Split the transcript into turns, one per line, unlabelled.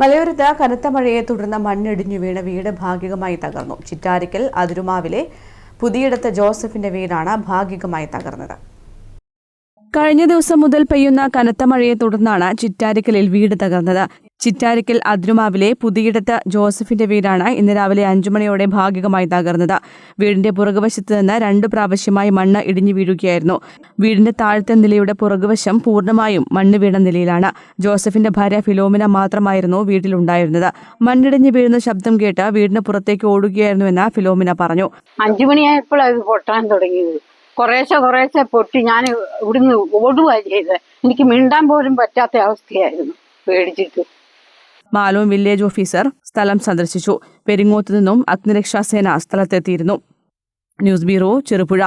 മലയോരത്ത് കനത്ത മഴയെ തുടർന്ന് മണ്ണിടിഞ്ഞു വീണ് വീട് ഭാഗികമായി തകർന്നു. ചിറ്റാരിക്കൽ അതിരുമാവിലെ പുതിയിടത്ത് ജോസഫിന്റെ വീടാണ് ഭാഗികമായി തകർന്നത്. കഴിഞ്ഞ ദിവസം മുതൽ പെയ്യുന്ന കനത്ത മഴയെ തുടർന്നാണ് ചിറ്റാരിക്കലിൽ വീട് തകർന്നത്. ചിറ്റാരിക്കൽ അദ്രുമാവിലെ പുതിയിടത്ത് ജോസഫിന്റെ വീടാണ് ഇന്ന് രാവിലെ അഞ്ചു മണിയോടെ ഭാഗികമായി തകർന്നത്. വീടിന്റെ പുറകുവശത്ത് നിന്ന് രണ്ട് പ്രാവശ്യമായി മണ്ണ് ഇടിഞ്ഞു വീഴുകയായിരുന്നു. വീടിന്റെ താഴത്തെ നിലയുടെ പുറകുവശം പൂർണമായും മണ്ണ് വീണ നിലയിലാണ്. ജോസഫിന്റെ ഭാര്യ ഫിലോമിന മാത്രമായിരുന്നു വീട്ടിലുണ്ടായിരുന്നത്. മണ്ണിടിഞ്ഞു വീഴുന്ന ശബ്ദം കേട്ട് വീടിന് പുറത്തേക്ക് ഓടുകയായിരുന്നുവെന്ന് ഫിലോമിന പറഞ്ഞു.
അഞ്ചു മണിയായപ്പോഴാണ് ഇത് പൊട്ടാൻ തുടങ്ങിയത്. കുറേശ്ശെ കുറേശ്ശെ പൊട്ടി ഞാൻ ഇവിടുന്ന് ഓടുക ചെയ്തത് എനിക്ക് മിണ്ടാൻ പോലും പറ്റാത്ത അവസ്ഥയായിരുന്നു പേടിച്ചിട്ട്.
മാലൂം വില്ലേജ് ഓഫീസർ സ്ഥലം സന്ദർശിച്ചു. പെരിങ്ങോത്ത് നിന്നും അഗ്നിരക്ഷാസേന സ്ഥലത്തെത്തിയിരുന്നു. News bureau Cherupuzha.